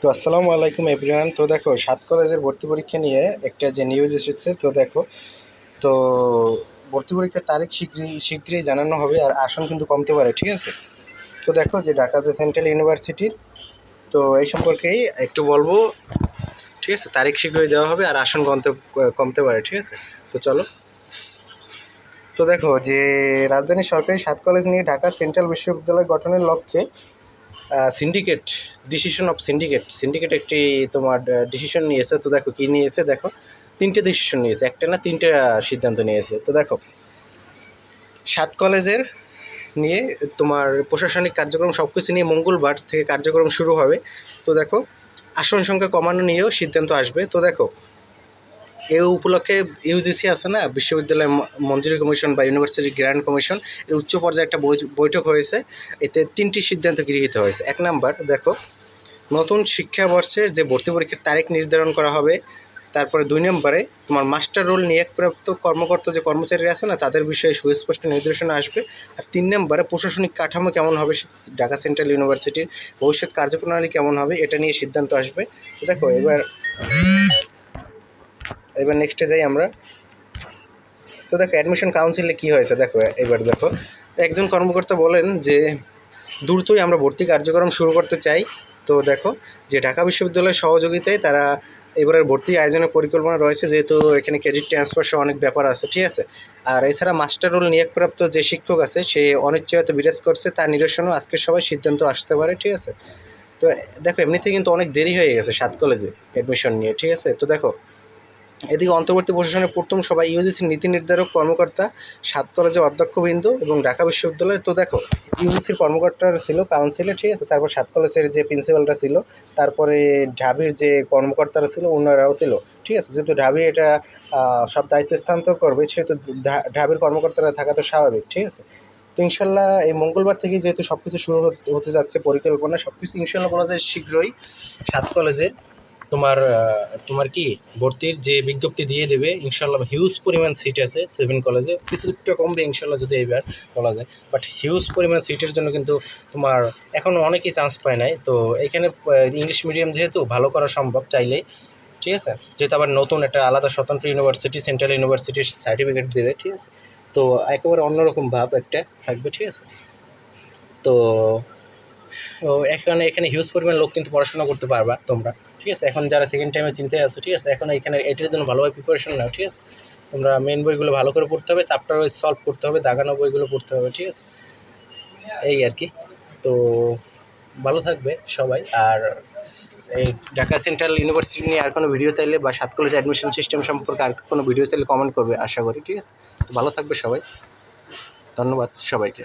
তো আসসালামু আলাইকুম এভরিওয়ান। তো দেখো, সাত কলেজের ভর্তি পরীক্ষা নিয়ে একটা যে নিউজ এসেছে, তো দেখো, তো ভর্তি পরীক্ষার তারিখ শীঘ্রই শীঘ্রই জানানো হবে আর আসন কিন্তু কমতে পারে, ঠিক আছে? তো দেখো যে ঢাকা যে সেন্ট্রাল ইউনিভার্সিটির তো এই সম্পর্কেই একটু বলব, ঠিক আছে? তারিখ শীঘ্রই দেওয়া হবে আর আসন কমতে কমতে পারে, ঠিক আছে? তো চলো। তো দেখো যে রাজধানী সরকারি সাত কলেজ নিয়ে ঢাকা সেন্ট্রাল বিশ্ববিদ্যালয় গঠনের লক্ষ্যে syndicate decision of syndicate syndicate একটি তোমার ডিসিশন নিয়েছে, তো দেখো কী নিয়েছে, দেখো। তিনটে ডিসিশন নিয়েছে, একটা না তিনটে সিদ্ধান্ত নিয়েছে। তো দেখো, সাত কলেজের নিয়ে তোমার প্রশাসনিক কার্যক্রম সব কিছু নিয়ে মঙ্গলবার থেকে কার্যক্রম শুরু হবে। তো দেখো, আসন সংখ্যা কমানো নিয়েও সিদ্ধান্ত আসবে। তো দেখো এই উপলক্ষে ইউজিসি আছে না, বিশ্ববিদ্যালয় মঞ্জুরি কমিশন বা ইউনিভার্সিটি গ্র্যান্ড কমিশন, এর উচ্চ পর্যায়ে একটা বৈঠক হয়েছে। এতে তিনটি সিদ্ধান্ত গৃহীত হয়েছে। এক নাম্বার, দেখো, নতুন শিক্ষাবর্ষের যে ভর্তি পরীক্ষার তারিখ নির্ধারণ করা হবে, তারপরে দুই নম্বরে তোমার মাস্টার রোল নিয়োগপ্রাপ্ত কর্মকর্তা যে কর্মচারীরা আছে না, তাদের বিষয়ে সুস্পষ্ট নির্দেশনা আসবে। আর তিন নম্বরে, প্রশাসনিক কাঠামো কেমন হবে ঢাকা সেন্ট্রাল ইউনিভার্সিটির ভবিষ্যৎ কার্যপ্রণালী কেমন হবে, এটা নিয়ে সিদ্ধান্ত আসবে। দেখো, এবার এবার নেক্সটে যাই আমরা। তো দেখো অ্যাডমিশন কাউন্সিলে কী হয়েছে? দেখো, এবার দেখো। একজন কর্মকর্তা বলেন যে, দ্রুতই আমরা ভর্তি কার্যক্রম শুরু করতে চাই। তো দেখো, যে ঢাকা বিশ্ববিদ্যালয়ের সহযোগিতায় তারা এবারের ভর্তি আয়োজনের পরিকল্পনা রয়েছে, যেহেতু এখানে ক্রেডিট ট্রান্সফার সহ অনেক ব্যাপার আছে, ঠিক আছে? আর এছাড়া মাস্টার রোল নিয়োগপ্রাপ্ত যে শিক্ষক আছে, সে অনিশ্চয়তা বিরাজ করছে, তার নিরসনও আজকের সবাই সিদ্ধান্ত আসতে পারে, ঠিক আছে? তো দেখো এমনিতে কিন্তু অনেক দেরি হয়ে গেছে সাত কলেজে অ্যাডমিশন নিয়ে, ঠিক আছে? তো দেখো এদিকে অন্তর্বর্তী প্রশাসনের প্রথম সভায় ইউজিসির নীতি নির্ধারক কর্মকর্তা, সাত কলেজের অধ্যক্ষবৃন্দ এবং ঢাকা বিশ্ববিদ্যালয়ের, তো দেখো, ইউজিসির কর্মকর্তারা ছিল কাউন্সিলে ঠিক আছে, তারপর সাত কলেজের যে প্রিন্সিপালরা ছিল, তারপরে ঢাবির যে কর্মকর্তারা ছিল ওনারাও ছিল, ঠিক আছে, যেহেতু ঢাবি এটা সব দায়িত্ব স্থানান্তর করবে, সেহেতু ঢাবির কর্মকর্তারা থাকা তো স্বাভাবিক, ঠিক আছে, তো ইনশাল্লাহ এই মঙ্গলবার থেকে যেহেতু সব কিছু শুরু হতে- যাচ্ছে পরিকল্পনা সব কিছু ইনশাল্লাহ বলা যায় শীঘ্রই সাত কলেজে তোমার তোমার কি ভর্তির যে বিজ্ঞপ্তি দিয়ে দেবে ইনশাল্লাহ হিউজ পরিমাণ সিট আছে সেভেন কলেজে কিছুটা কমবে ইনশাল্লাহ যদি এবার বলা যায়। বাট হিউজ পরিমাণ সিটের জন্য কিন্তু তোমার এখনও অনেকেই চান্স পায় নাই। তো এখানে ইংলিশ মিডিয়াম যেহেতু ভালো করা সম্ভব চাইলেই। ঠিক আছে? যেহেতু আবার নতুন একটা আলাদা স্বতন্ত্র ইউনিভার্সিটি সেন্ট্রাল ইউনিভার্সিটির সার্টিফিকেট দেবে, ঠিক আছে? তো একেবারে অন্যরকম ভাব একটা থাকবে, ঠিক আছে? তো তো এখানে এখানে হিউজ পরিমাণ লোক কিন্তু পড়াশোনা করতে পারবা তোমরা, ঠিক আছে? এখন যারা সেকেন্ড টাইমে চিন্তায় আছো, ঠিক আছে? এখন এখানে এটার জন্য ভালোভাবে প্রিপারেশন নাও, ঠিক আছে? তোমরা মেন বইগুলো ভালো করে পড়তে হবে চ্যাপ্টার ওয়াইজ সলভ করতে হবে, দাগানো বইগুলো পড়তে হবে, ঠিক আছে? এই আর কি। তো ভালো থাকবে সবাই, আর এই ঢাকা সেন্ট্রাল ইউনিভার্সিটি নিয়ে আর কোনো ভিডিও চাইলে বা সাত কলেজ অ্যাডমিশন সিস্টেম সম্পর্কে আর কোনো ভিডিও চাইলে কমেন্ট করবে, আশা করি, ঠিক আছে? তো ভালো থাকবে সবাই। ধন্যবাদ সবাইকে।